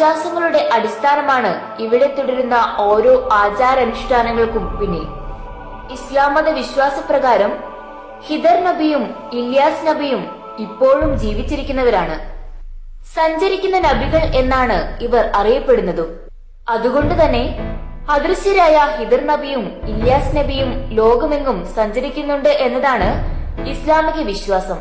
വിശ്വാസങ്ങളുടെ അടിസ്ഥാനമാണ് ഇവിടെ തുടരുന്ന ഓരോ ആചാരാനുഷ്ഠാനങ്ങൾക്കും പിന്നിൽ. ഇസ്ലാം മത വിശ്വാസപ്രകാരം ഹിദർ നബിയും ഇല്യാസ് നബിയും ഇപ്പോഴും ജീവിച്ചിരിക്കുന്നവരാണ്. സഞ്ചരിക്കുന്ന നബികൾ എന്നാണ് ഇവർ അറിയപ്പെടുന്നതും. അതുകൊണ്ട് തന്നെ അദൃശ്യരായ ഹിദർ നബിയും ഇല്യാസ് നബിയും ലോകമെങ്ങും സഞ്ചരിക്കുന്നുണ്ട് എന്നതാണ് ഇസ്ലാമിക വിശ്വാസം.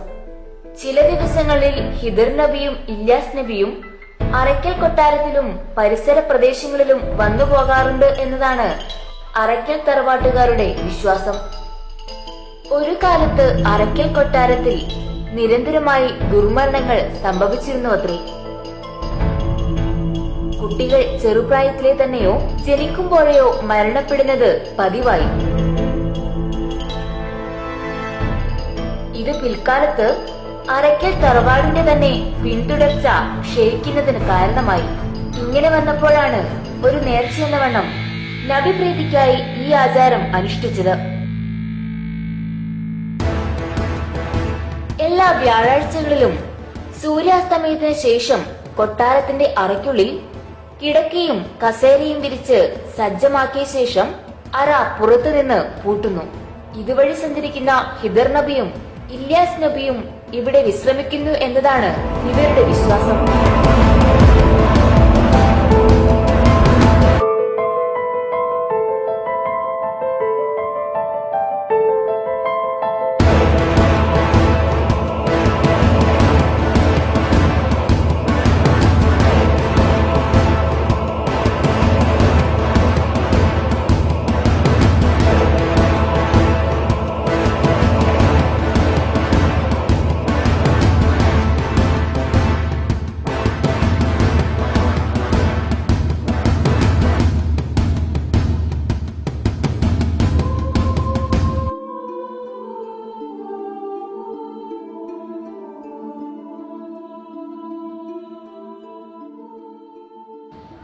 ചില ദിവസങ്ങളിൽ ഹിദർ നബിയും ഇല്യാസ് നബിയും അറയ്ക്കൽ കൊട്ടാരത്തിലും പരിസര പ്രദേശങ്ങളിലും വന്നു പോകാറുണ്ട് എന്നതാണ് അറയ്ക്കൽ തറവാട്ടുകാരുടെ വിശ്വാസം. ഒരു കാലത്ത് അറയ്ക്കൽ കൊട്ടാരത്തിൽ നിരന്തരമായി ദുർമരണങ്ങൾ സംഭവിച്ചിരുന്നു അത്രേ കുട്ടികൾ ചെറുപ്രായത്തിലെ തന്നെയോ ജനിക്കുമ്പോഴെയോ മരണപ്പെടുന്നത് പതിവായി. ഇത് പിൽക്കാലത്ത് അരക്കൽ തറവാടിന്റെ തന്നെ പിന്തുടർച്ച ക്ഷയിക്കുന്നതിന് കാരണമായി. ഇങ്ങനെ വന്നപ്പോഴാണ് ഒരു നേർച്ചയെന്ന വണ്ണം നബിപ്രീതിക്കായി ഈ ആചാരം അനുഷ്ഠിച്ചത്. എല്ലാ വ്യാഴാഴ്ചകളിലും സൂര്യാസ്തമയത്തിന് ശേഷം കൊട്ടാരത്തിന്റെ അറയ്ക്കുള്ളിൽ കിടക്കയും കസേരയും വിരിച്ച് സജ്ജമാക്കിയ ശേഷം അറ പുറത്തുനിന്ന് പൂട്ടുന്നു. ഇതുവഴി സഞ്ചരിക്കുന്ന ഹിദർ നബിയും ഇല്യാസ് നബിയും ഇവിടെ വിശ്രമിക്കുന്നു എന്നതാണ് ഇവരുടെ വിശ്വാസം.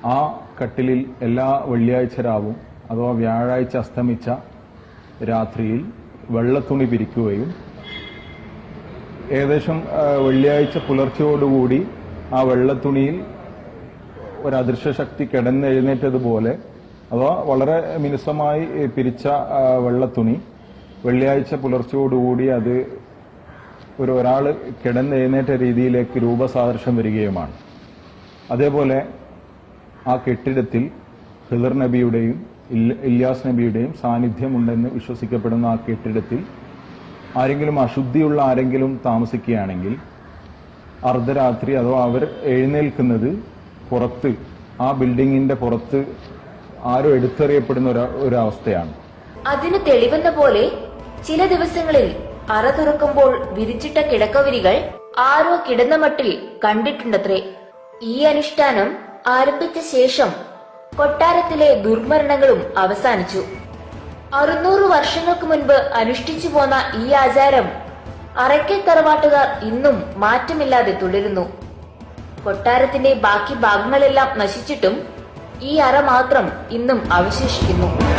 ആ കട്ടിലിൽ എല്ലാ വെള്ളിയാഴ്ച രാവും അഥവാ വ്യാഴാഴ്ച അസ്തമിച്ച രാത്രിയിൽ വെള്ളത്തുണി പിരിക്കുകയും ഏകദേശം വെള്ളിയാഴ്ച പുലർച്ചയോടുകൂടി ആ വെള്ളത്തുണിയിൽ ഒരു അദൃശ്യ ശക്തി കിടന്നെഴുന്നേറ്റതുപോലെ അഥവാ വളരെ മിനുസമായി പിരിച്ച വെള്ളത്തുണി വെള്ളിയാഴ്ച പുലർച്ചയോടുകൂടി അത് ഒരു ഒരാൾ കിടന്നെഴുന്നേറ്റ രീതിയിലേക്ക് രൂപസാദൃശ്യം വരികയുമാണ്. അതേപോലെ ആ കെട്ടിടത്തിൽ ഹിദർ നബിയുടെയും ഇല്യാസ് നബിയുടെയും സാന്നിധ്യമുണ്ടെന്ന് വിശ്വസിക്കപ്പെടുന്ന ആ കെട്ടിടത്തിൽ ആരെങ്കിലും അശുദ്ധിയുള്ള ആരെങ്കിലും താമസിക്കുകയാണെങ്കിൽ അർദ്ധരാത്രി അഥവാ അവർ എഴുന്നേൽക്കുന്നത് പുറത്ത് ആ ബിൽഡിങ്ങിന്റെ പുറത്ത് ആരോ എടുത്തെറിയപ്പെടുന്ന ഒരു അവസ്ഥയാണ് അതിന് തെളിവെന്ന പോലെ ചില ദിവസങ്ങളിൽ അറ തുറക്കുമ്പോൾ വിരിച്ചിട്ട കിടക്കവരികൾ ആരോ കിടന്ന മട്ടിൽ കണ്ടിട്ടുണ്ടത്രേ. ഈ അനുഷ്ഠാനം ആരംഭിച്ച ശേഷം കൊട്ടാരത്തിലെ ദുർമരണങ്ങളും അവസാനിച്ചു. അറുന്നൂറ് വർഷങ്ങൾക്ക് മുൻപ് അനുഷ്ഠിച്ചു പോന്ന ഈ ആചാരം അറയ്ക്കൽ തറവാട്ടുകാർ ഇന്നും മാറ്റമില്ലാതെ തുടരുന്നു. കൊട്ടാരത്തിന്റെ ബാക്കി ഭാഗങ്ങളെല്ലാം നശിച്ചിട്ടും ഈ അറ മാത്രം ഇന്നും അവശേഷിക്കുന്നു.